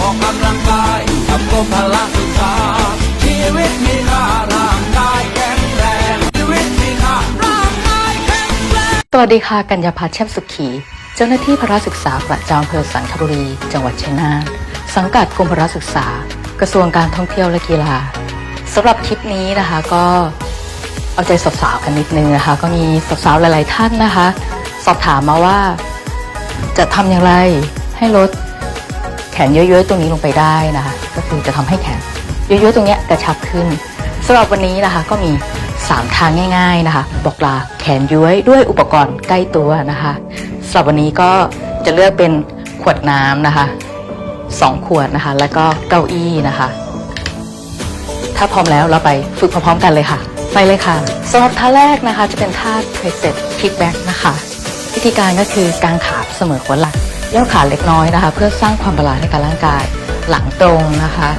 ออกกำลังกายกับกรมพละศึกษา ชีวิตมีค่าร่างกายแข็งแรง ชีวิตมีค่าร่างกายแข็งแรง สวัสดีค่ะ กัญญาพัฒน์แช่มสุขี เจ้าหน้าที่พระศึกษาประจำอำเภอสันคบุรี จังหวัดชัยนาท สังกัดกรมพระศึกษา กระทรวงการท่องเที่ยวและกีฬาสำหรับคลิปนี้นะคะก็เอาใจสาวๆกันนิดนึงนะคะ ก็มีสาวๆหลาย ๆ ท่านนะคะ สอบถามมาว่า จะทำอย่างไรให้ลด แขนเยอะๆตรงนี้ลงไปได้นะคะ ก็คือจะทำให้แขนเยอะๆตรงเนี้ยกระชับขึ้นสำหรับวันนี้นะคะก็มี 3 ทางง่าย ๆนะคะ บอกลาแขนย้วยด้วยอุปกรณ์ใกล้ตัวนะคะสำหรับวันนี้ก็จะเลือกเป็นขวดน้ำนะคะสองขวดนะคะ แล้วก็เก้าอี้นะคะ ถ้าพร้อมแล้วเราไปฝึกพร้อมๆกันเลยค่ะ ไปเลยค่ะสำหรับท่าแรกนะคะ จะเป็นท่า tricep kickback นะคะ วิธีการก็คือกางขาเสมอหัวไหล่ ย่อขาเล็กน้อยนะคะ เพื่อสร้างความบาลานซ์ให้กับร่างกาย หลังตรงนะคะ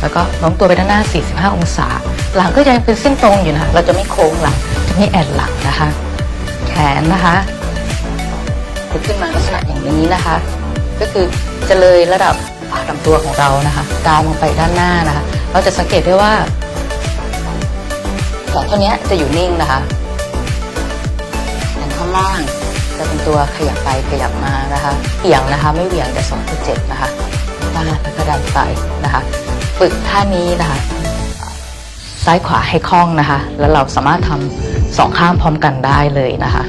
แล้วก็โน้มตัวไปด้านหน้า 45 องศา หลังก็ยังเป็นเส้นตรงอยู่นะคะเราจะไม่โค้งหลังจะไม่แอนหลังนะคะ แขนนะคะจะขึ้นมาลักษณะอย่างนี้นะคะ ก็คือจะเลยระดับฝ่าลำตัวของเรานะคะกาวลงไปด้านหน้านะคะ เราจะสังเกตได้ว่าแขนเท่านี้จะอยู่นิ่งนะคะแขนข้างล่าง จะเป็นตัวขยับไปขยับมานะคะเบี่ยงนะคะ ไม่เบี่ยงจะส่งที่เจ็บนะคะบ้านแล้วก็ดันไปนะคะ ฝึกท่านี้นะคะ ซ้ายขวาให้คล่องนะคะ แล้วเราสามารถทำสองข้างพร้อมกันได้เลยนะคะ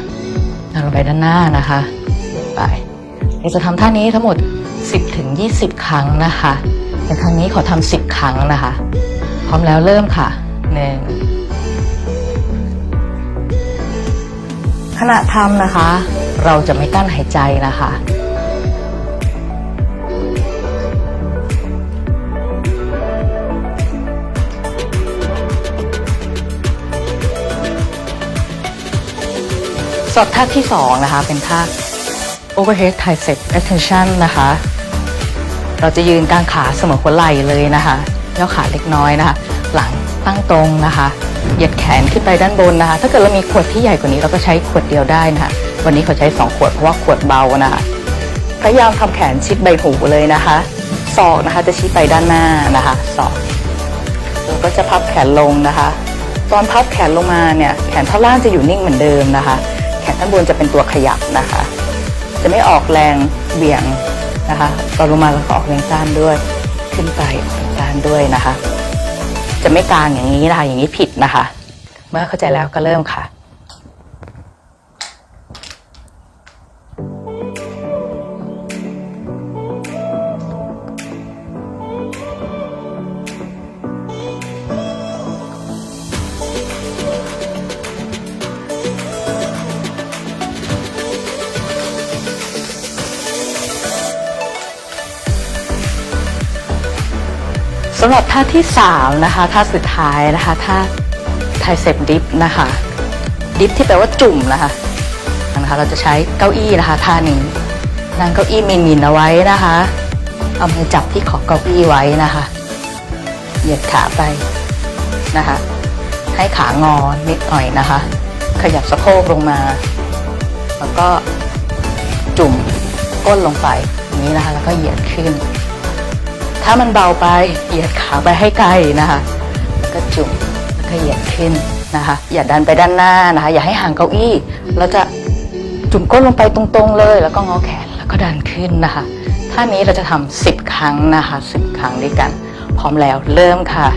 ดันลงไปด้านหน้านะคะไปเราจะทำท่านี้ทั้งหมด 10ถึง20 ครั้งนะคะในครั้งนี้ขอทำ10 ครั้งนะคะ พร้อมแล้วเริ่มค่ะหนึ่ง ขณะทำนะคะ เราจะไม่กั้นหายใจนะคะ สอบท่าที่ 2 นะคะ เป็นท่า overhead tricep extension นะคะ เราจะยืนกลางขาเสมอหัวไหล่เลยนะคะย่อขาเล็กน้อยนะคะ หลังตั้งตรงนะคะ เหยียดแขนขึ้นไปด้านบนนะคะ ถ้าเกิดเรามีขวดที่ใหญ่กว่านี้เราก็ใช้ขวดเดียวได้นะคะ วันนี้เขาใช้ 2 ขวดเพราะว่าขวดเบานะคะ พยายามทำแขนชิดใบหูเลยนะคะศอกนะคะจะชี้ไปด้านหน้านะคะศอกแล้วก็จะพับแขนลงนะคะ ตอนพับแขนลงมาเนี่ยแขนท่อนล่างจะอยู่นิ่งเหมือนเดิมนะคะ แขนด้านบนจะเป็นตัวขยับนะคะ จะไม่ออกแรงเบี่ยงนะคะตอนลงมาเราก็ออกแรงต้านด้วย ขึ้นไปออกแรงต้านด้วยนะคะ จะไม่กลางอย่างนี้นะคะอย่างนี้ผิดนะคะ เมื่อเข้าใจแล้วก็เริ่มค่ะำหรับท่าที่ 3 นะคะท่าสุดท้ายนะคะท่าไทเซปดิฟนะคะดิฟที่แปลว่าจุ่มนะคะนะคะเราจะใช้เก้าอี้นะคะท่านี้นั่งเก้าอี้มินมินเอาไว้นะคะเอามือจับที่ขอบเก้าอี้ไว้นะคะ เหยียดขาไปนะคะ ให้ขางอนิดหน่อยนะคะ ขยับสะโพกลงมา แล้วก็จุ่มก้นลงไปอย่างนี้นะคะ แล้วก็เหยียดขึ้น ถ้ามันเบาไปเหยียดขาไปให้ไกลนะคะแล้วก็จุ่มแล้วก็เหยียดขึ้นนะคะ อย่าดันไปด้านหน้านะคะ อย่าให้ห่างเก้าอี้เราจะจุ่มก้นลงไปตรงๆเลย แล้วก็งอแขนแล้วก็ดันขึ้นนะคะท่านี้เราจะทำสิบครั้งนะคะสิบครั้งด้วยกัน พร้อมแล้วเริ่มค่ะ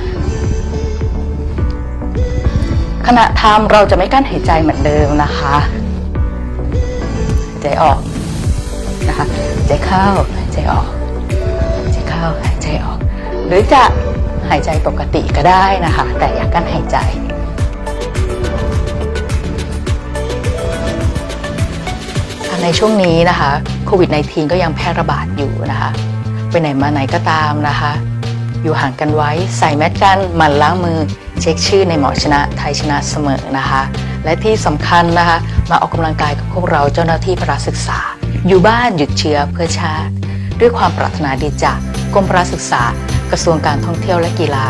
ขณะทำเราจะไม่กั้นหายใจเหมือนเดิมนะคะ ใจออกนะคะ ใจเข้า ใจออก ใจเข้า ใจออก หรือจะหายใจปกติก็ได้นะคะ แต่อย่ากั้นหายใจในช่วงนี้นะคะโควิด -19 ก็ยังแพร่ระบาดอยู่นะคะ ไปไหนมาไหนก็ตามนะคะ อยู่ห่างกันไว้ใส่แมสกันหมั่นล้างมือ เช็คชื่อในหมอชนะไทยชนะเสมอนะคะ และที่สำคัญนะคะ มาออกกำลังกายกับพวกเราเจ้าหน้าที่พระศึกษา อยู่บ้านหยุดเชื้อเพื่อชาติ ด้วยความปรารถนาดีจาก กรมพระศึกษา กระทรวงการท่องเที่ยวและกีฬา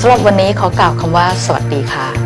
สำหรับวันนี้ขอกล่าวคำว่า สวัสดีค่ะ